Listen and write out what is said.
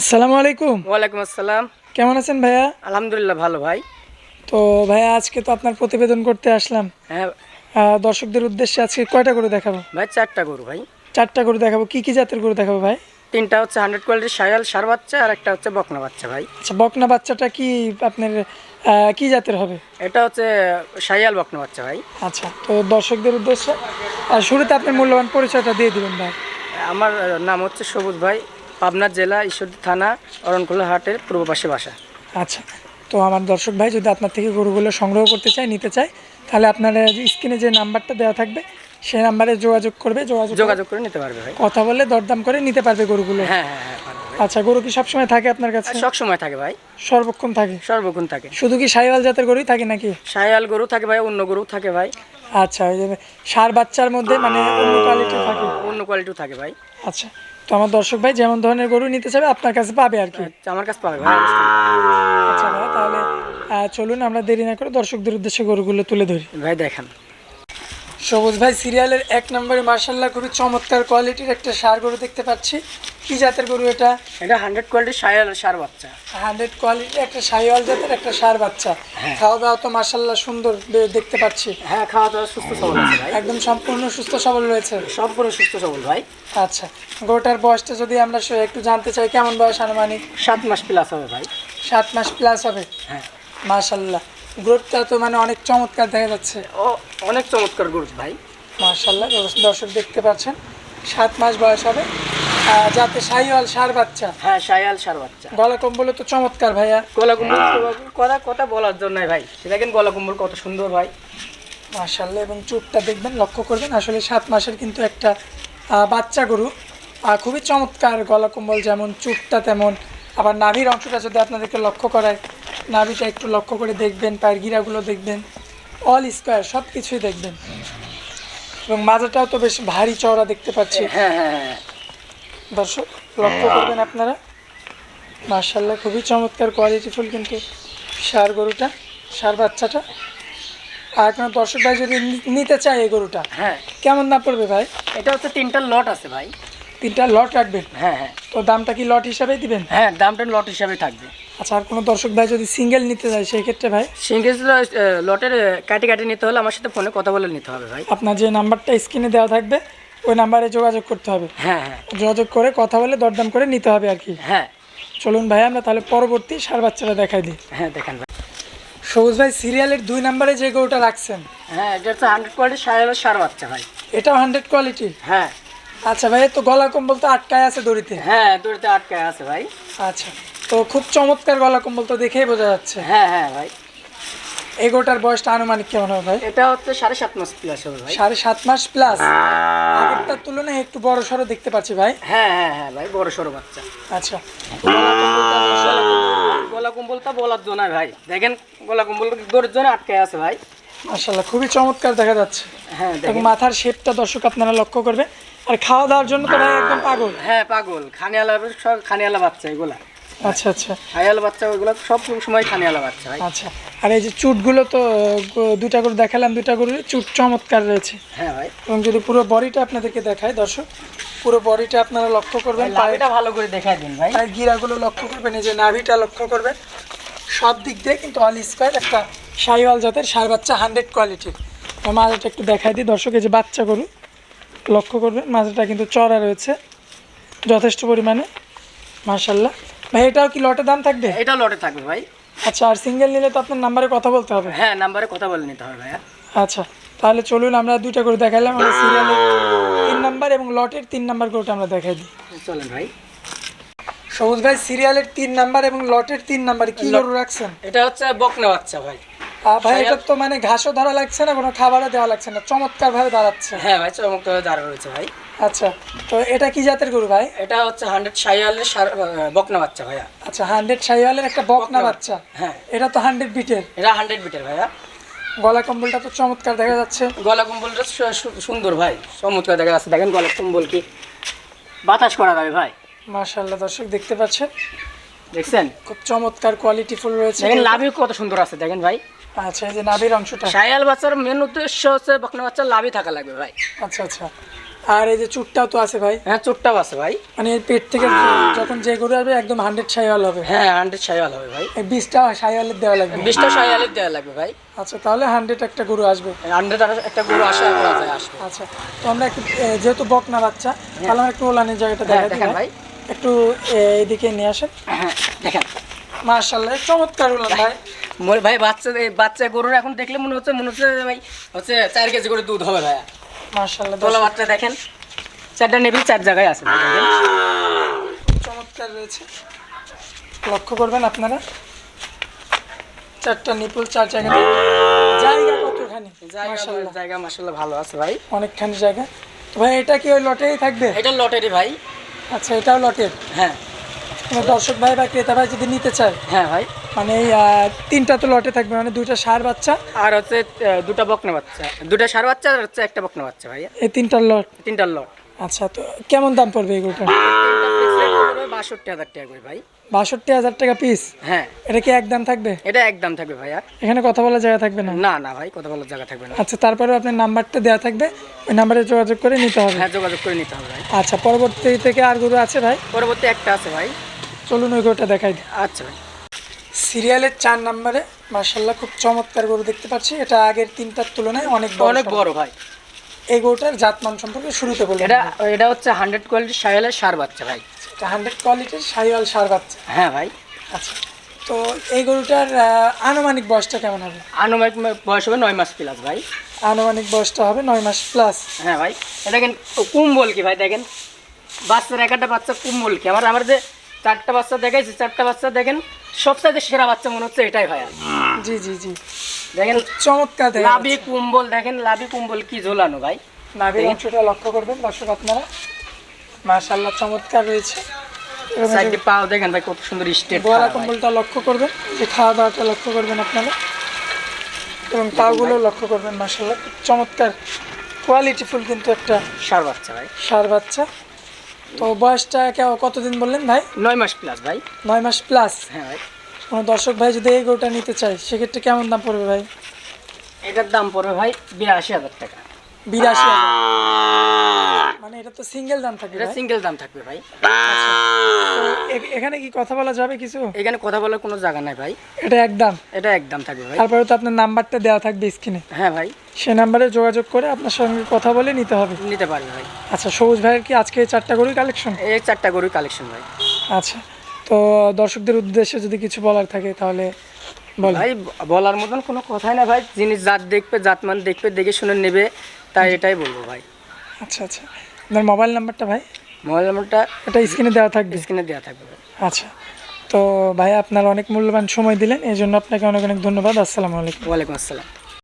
আসসালামু আলাইকুম। ওয়ালাইকুম আসসালাম। কেমন আছেন ভাইয়া? আলহামদুলিল্লাহ ভালো ভাই। তো ভাইয়া আজকে তো আপনার প্রতিবেদন করতে আসলাম। হ্যাঁ। দর্শকদের উদ্দেশ্যে আজকে কয়টা গরু দেখাবো? ভাই চারটা গরু ভাই। চারটা গরু দেখাবো। কি কি জাতের গরু দেখাবো ভাই? তিনটা হচ্ছে হান্ড্রেড কোয়ালিটির সায়াল সার বাচ্চা আর একটা হচ্ছে বকনা বাচ্চা ভাই। আচ্ছা বকনা বাচ্চাটা কি আপনার কি জাতের হবে? এটা হচ্ছে সায়াল বকনা বাচ্চা ভাই। আচ্ছা তো দর্শকদের উদ্দেশ্যে আর শুরুতে আপনার মূল্যবান পরিচয়টা দিয়ে দিবেন ভাই। আমার নাম হচ্ছে সবুজ ভাই। পাবনা জেলা ঈশ্বরদী থানা অরণকুলা হাটের পূর্ব পাশে বাসা। আচ্ছা তো আমার দর্শক ভাই যদি আপনার থেকে গরুগুলো সংগ্রহ করতে চায় নিতে চায় তাহলে আপনার স্ক্রিনে যে নাম্বারটা দেওয়া থাকবে সেই নাম্বারে যোগাযোগ করবে যোগাযোগ যোগাযোগ করে নিতে পারবে ভাই। কথা বলে দরদাম করে নিতে পারবে গরুগুলো। হ্যাঁ হ্যাঁ হ্যাঁ আচ্ছা গরু কি সবসময় থাকে আপনার কাছে? সব সময় থাকে ভাই। সর্বক্ষণ থাকে? সর্বক্ষণ থাকে। শুধু কি সাইওয়াল জাতের গরুই থাকে নাকি? সায়াল গরু থাকে ভাই অন্য গরু থাকে ভাই। আচ্ছা ওই যে সার বাচ্চার মধ্যে মানে অন্য কোয়ালিটি থাকে। অন্য কোয়ালিটিও থাকে ভাই। আচ্ছা তো আমার দর্শক ভাই যেমন ধরনের গরু নিতে চাবে আপনার কাছে পাবে আর কি। আচ্ছা, আমার কাছে পাবে আচ্ছা ভাই তাহলে আহ, চলুন আমরা দেরি না করে দর্শকদের উদ্দেশ্যে গরুগুলো তুলে ধরি। ভাই দেখান সবুজ ভাই সিরিয়ালের এক নম্বরে মার্শাল্লাহ খুবই চমৎকার কোয়ালিটির একটা সার গরু দেখতে পাচ্ছি। কি জাতের গরু এটা? এটা হান্ড্রেড কোয়ালিটির সায়াল সার বাচ্চা। হান্ড্রেড কোয়ালিটি একটা সাইওয়াল জাতের একটা সার বাচ্চা। খাওয়া দাওয়া তো মার্শাল্লাহ সুন্দর দেখতে পাচ্ছি। হ্যাঁ খাওয়া দাওয়া সুস্থ সবল আছে একদম সম্পূর্ণ সুস্থ সবল রয়েছে। সম্পূর্ণ সুস্থ সবল ভাই। আচ্ছা গরুটার বয়সটা যদি আমরা একটু জানতে চাই কেমন বয়স আনুমানিক? সাত মাস প্লাস হবে ভাই। সাত মাস প্লাস হবে। হ্যাঁ। মার্শাল্লাহ গ্রোথটা তো মানে অনেক চমৎকার দেখা যাচ্ছে। ও অনেক চমৎকার গরু ভাই। মার্শাল্লাহ দর্শক দেখতে পাচ্ছেন। সাত মাস বয়স হবে। যাতে সাইওয়াল সার বাচ্চা। হ্যাঁ সায়াল সার বাচ্চা। গলা কম্বলে তো চমৎকার ভাইয়া। গলা কম্বল কথা কথা বলার জন্য ভাই। সে দেখেন গলা কম্বল কত সুন্দর ভাই। মার্শাল্লাহ এবং চুপটা দেখবেন লক্ষ্য করবেন আসলে সাত মাসের কিন্তু একটা বাচ্চা গরু। আর খুবই চমৎকার গলা কম্বল যেমন চুপটা তেমন। আবার নাভির অংশটা যদি আপনাদেরকে লক্ষ্য করায় নাভিটা একটু লক্ষ্য করে দেখবেন পায়ের গিরাগুলো দেখবেন অল স্কোয়ার সব কিছুই দেখবেন। এবং মাজাটাও তো বেশ ভারী চওড়া দেখতে পাচ্ছি। হ্যাঁ হ্যাঁ হ্যাঁ দর্শক লক্ষ্য করবেন আপনারা। মার্শাল্লাহ খুবই চমৎকার কোয়ালিটিফুল কিন্তু সার গরুটা সার বাচ্চাটা। আর এখন দর্শক ভাই যদি নিতে চায় এই গরুটা হ্যাঁ। কেমন দাম পড়বে ভাই? এটা হচ্ছে তিনটা লট আছে ভাই। তিনটা লট রাখবেন? হ্যাঁ হ্যাঁ। তো দামটা কি লট হিসাবেই দিবেন? হ্যাঁ দামটা লট হিসাবে থাকবে। আচ্ছা আর কোনো দর্শক ভাই যদি সিঙ্গেল নিতে চায় সেই ক্ষেত্রে ভাই? সিঙ্গেল লটের কাটি কাটি নিতে হলে আমার সাথে ফোনে কথা বলে নিতে হবে ভাই। আপনার যে নাম্বারটা স্ক্রিনে দেওয়া থাকবে ওই নাম্বারে যোগাযোগ করতে হবে। হ্যাঁ হ্যাঁ। যোগাযোগ করে কথা বলে দরদাম করে নিতে হবে আর কি। হ্যাঁ। চলুন ভাই আমরা তাহলে পরবর্তী সার বাচ্চাটা দেখাই দিই। হ্যাঁ দেখেন ভাই। সবুজ ভাই সিরিয়ালের দুই নাম্বারে যে গরুটা রাখছেন? হ্যাঁ এটা হচ্ছে হান্ড্রেড কোয়ালিটির সায়াল সার বাচ্চা ভাই। এটাও হান্ড্রেড কোয়ালিটি হ্যাঁ। আচ্ছা ভাই তো গলা কম্বল তো আটকায় আছে দড়িতে? হ্যাঁ দড়িতে আটকায় আছে ভাই। আচ্ছা তো খুব চমৎকার গলা কম্বল তো দেখেই বোঝা যাচ্ছে। হ্যাঁ হ্যাঁ ভাই। এগোটার বয়সটা আনুমানিক কেমন হবে ভাই? এটা হচ্ছে সাড়ে সাত মাস প্লাস হবে ভাই। সাড়ে সাত মাস প্লাস আগেরটার তুলনায় একটু বড় সড়ো দেখতে পাচ্ছি ভাই। হ্যাঁ হ্যাঁ হ্যাঁ ভাই বড় সড়ো বাচ্চা। আচ্ছা। গলা কম্বলটা বলার জন্য ভাই। দেখেন গলা কম্বল দড়ির জন্য আটকায় আছে ভাই। মাশাল্লাহ খুবই চমৎকার দেখা যাচ্ছে। হ্যাঁ মাথার শেপটা দর্শক আপনারা লক্ষ্য করবে আর খাওয়া দাওয়ার জন্য তো ভাই একদম পাগল। হ্যাঁ পাগল। খানিয়ালা সব খানিয়ালা বাচ্চা এগুলা। আচ্ছা আচ্ছা। খানিয়াল বাচ্চা ওইগুলো সব সময় খানিয়ালা বাচ্চা ভাই। আচ্ছা। আর এই যে চুটগুলো তো দুটা করে দেখালাম দুটা করে চুট চমৎকার রয়েছে। হ্যাঁ ভাই। এবং যদি পুরো বডিটা আপনাদেরকে দেখায় দর্শক পুরো বডিটা আপনারা লক্ষ্য করবেন পায়ের ভালো করে দেখায় দিন ভাই। গিরাগুলো লক্ষ্য করবেন এই যে নাভিটা লক্ষ্য করবেন। সব দিক দিয়ে কিন্তু অল স্কোয়ার একটা সাইওয়াল জাতের সার বাচ্চা হান্ড্রেড কোয়ালিটির মাজাটা একটু দেখাই দিই। দর্শক এই যে বাচ্চা গরু লক্ষ্য করবেন মাজাটা কিন্তু চড়া রয়েছে যথেষ্ট পরিমাণে মার্শাল্লাহ ভাই এটাও কি লটে দাম থাকবে? এটা লটে থাকবে ভাই। আচ্ছা আর সিঙ্গেল নিলে তো আপনার নাম্বারে কথা বলতে হবে। হ্যাঁ নাম্বারে কথা বলে নিতে হবে ভাইয়া। আচ্ছা তাহলে চলুন আমরা দুইটা করে দেখাইলাম আমরা সিরিয়ালের তিন নাম্বার এবং লটের তিন নাম্বার গরুটা আমরা দেখাই দিই। চলেন ভাই। সবুজ ভাই সিরিয়ালের তিন নাম্বার এবং লটের তিন নাম্বার কি গরু রাখছেন? এটা হচ্ছে বকনা বাচ্চা ভাই। ভাই এটা তো মানে ঘাসও ধরা লাগছে না কোনো খাবারও দেওয়া লাগছে না চমৎকার ভাবে দাঁড়াচ্ছে। হ্যাঁ ভাই চমৎকার দাঁড়া রয়েছে ভাই। আচ্ছা তো এটা কি জাতের গরু ভাই? এটা হচ্ছে হান্ড্রেড সাইয়ালের বকনা বাচ্চা ভাইয়া। আচ্ছা হান্ড্রেড সাইওয়ালের একটা বকনা বাচ্চা হ্যাঁ। এটা তো হান্ড্রেড বিটের। এটা হান্ড্রেড বিটের ভাইয়া। গলা কম্বলটা তো চমৎকার দেখা যাচ্ছে। গলা কম্বলটা সুন্দর ভাই চমৎকার দেখা যাচ্ছে। দেখেন গলা কম্বল কি বাতাস করা যাবে ভাই। মাশাল্লাহ দর্শক দেখতে পাচ্ছেন? দেখছেন? খুব চমৎকার কোয়ালিটি ফুল রয়েছে। দেখেন লাভি কত সুন্দর আছে দেখেন ভাই। আচ্ছা এই যে নাভির অংশটা। সায়াল বাচ্চার মেন উদ্দেশ্য হচ্ছে বকনা বাচ্চার লাভি থাকা লাগবে ভাই। আচ্ছা আচ্ছা। আর এই যে চুটটাও তো আছে ভাই। হ্যাঁ চোটটাও আছে ভাই। মানে পেট থেকে যখন যে গরু আসবে একদম হান্ড্রেড সাইওয়াল হবে। হ্যাঁ হান্ড্রেড সাইওয়াল হবে ভাই। এই বীজটা সাইওয়ালের দেওয়া লাগবে। বিশটা সাইওয়ালের দেওয়া লাগবে ভাই। আচ্ছা তাহলে হান্ড্রেড একটা গরু আসবে। হান্ড্রেড একটা গরু যায় আসবে। আচ্ছা তো আমরা একটু যেহেতু বকনা বাচ্চা তাহলে আমরা একটু ওলানের জায়গাটা হ্যাঁ, দেখা ভাই। একটু এইদিকে নিয়ে আসেন। হ্যাঁ দেখেন। মার্শাল্লাহ চমৎকার ভাই। ভাই বাচ্চা বাচ্চা গরুর এখন দেখলে মনে হচ্ছে মনে হচ্ছে ভাই হচ্ছে চার কেজি করে দুধ হবে ভাই। মার্শাল্লাহ তোলা বাচ্চা দেখেন চারটা নেবি চার জায়গায় আছে। চমৎকার রয়েছে। লক্ষ্য করবেন আপনারা। চারটা নিপুল চার জায়গা জায়গা কতখানি? জায়গা মার্শাল্লাহ ভালো আছে ভাই। অনেকখানি জায়গা। ভাই এটা কি ওই লটেই থাকবে? এটা লটারি ভাই। আচ্ছা এটাও লটের হ্যাঁ। কোনো দর্শক ভাই বা ক্রেতা ভাই যদি নিতে চায় হ্যাঁ ভাই। মানে তিনটা তো লটে থাকবে মানে দুইটা সার বাচ্চা? আর হচ্ছে দুটা বকনা বাচ্চা। দুটা সার বাচ্চা আর হচ্ছে একটা বকনা বাচ্চা ভাই এই তিনটার লট? তিনটার লট। আচ্ছা তো কেমন দাম পড়বে এগুলোটা? বাষট্টি হাজার টাকা করে ভাই। বাষট্টি হাজার টাকা পিস হ্যাঁ। এটা কি একদম থাকবে? এটা একদম থাকবে ভাইয়া। এখানে কথা বলার জায়গা থাকবে না? না না ভাই কথা বলার জায়গা থাকবে না। আচ্ছা তারপরেও আপনার নাম্বারটা দেওয়া থাকবে। ওই নাম্বারে যোগাযোগ করে নিতে হবে। হ্যাঁ যোগাযোগ করে নিতে হবে ভাই। আচ্ছা পরবর্তী থেকে আর গরু আছে ভাই? পরবর্তী একটা আছে ভাই। চলুন ওই গরুটা দেখাই দিই। আচ্ছা ভাই। সিরিয়ালের চার নম্বরে মার্শাল্লাহ খুব চমৎকার গরু দেখতে পাচ্ছি। এটা আগের তিনটার তুলনায় অনেক অনেক। বড় ভাই। এই গরুটার জাতমান সম্পর্কে শুরুতে বলবেন এটা এটা হচ্ছে হান্ড্রেড কোয়ালিটি সাইলের সার বাচ্চা ভাই। হান্ড্রেড কোয়ালিটির সাইওয়াল সার বাচ্চা। হ্যাঁ ভাই। আচ্ছা তো এই গরুটার আনুমানিক বয়সটা কেমন হবে? আনুমানিক বয়স হবে নয় মাস প্লাস ভাই। আনুমানিক বয়সটা হবে নয় মাস প্লাস হ্যাঁ ভাই। দেখেন কুম্বল কি ভাই দেখেন? বাচ্চার একটা বাচ্চা কুম্বল কি? আমার আমার যে চারটা বাচ্চা দেখাইছে চারটা বাচ্চা দেখেন সবচাইতে সেরা বাচ্চা মনে হচ্ছে এটাই ভাই জি জি জি। দেখেন চমৎকার লাভি কুম্বল দেখেন লাভি কুম্বল কি ঝোলানো ভাই। নাভির অংশটা লক্ষ্য করবেন দর্শক আপনারা। মাশাল্লাহ চমৎকার রয়েছে। সাইডে পাও দেখেন ভাই কত সুন্দর স্টেট গলা কম্বলটা লক্ষ্য করবেন যে খাওয়া দাওয়াটা লক্ষ্য করবেন আপনারা। এবং পাগুলো লক্ষ্য করবেন মাশাল্লাহ খুব চমৎকার কোয়ালিটিফুল কিন্তু একটা সার বাচ্চা ভাই। সার বাচ্চা। তো বয়সটা কতদিন বললেন ভাই? নয় মাস প্লাস ভাই। নয় মাস প্লাস হ্যাঁ ভাই। কোনো দর্শক ভাই যদি এই গরুটা নিতে চায় সেক্ষেত্রে কেমন দাম পড়বে ভাই? এটার দাম পড়বে ভাই বিরাশি হাজার টাকা। বিরাশি মানে এটা তো সিঙ্গেল দাম থাকবে এটা সিঙ্গেল দাম থাকবে ভাই। এখানে কি কথা বলা যাবে কিছু? এখানে কথা বলার কোনো জায়গা নাই ভাই। এটা একদম এটা একদম থাকবে ভাই। তারপরে তো আপনার নাম্বারটা দেওয়া থাকবে স্ক্রিনে হ্যাঁ ভাই। সে নাম্বারে যোগাযোগ করে আপনার সঙ্গে কথা বলে নিতে হবে। নিতে পারবে ভাই। আচ্ছা সবুজ ভাইয়ের কি আজকে এই চারটা গরুই কালেকশন এই চারটা গরুর কালেকশন ভাই। আচ্ছা তো দর্শকদের উদ্দেশ্যে যদি কিছু বলার থাকে তাহলে ভাই বলার মতন কোনো কথাই না ভাই। জিনিস জাত দেখবে জাতমান দেখবে দেখে শুনে নেবে। তাই এটাই বলব ভাই। আচ্ছা আচ্ছা। আপনার মোবাইল নাম্বারটা ভাই? মোবাইল নাম্বারটা এটা স্ক্রিনে দেওয়া থাকবে? স্ক্রিনে দেওয়া থাকবে আচ্ছা। তো ভাই আপনার অনেক মূল্যবান সময় দিলেন এই জন্য আপনাকে অনেক অনেক ধন্যবাদ। আসসালামু আলাইকুম। ওয়ালাইকুম আসসালাম।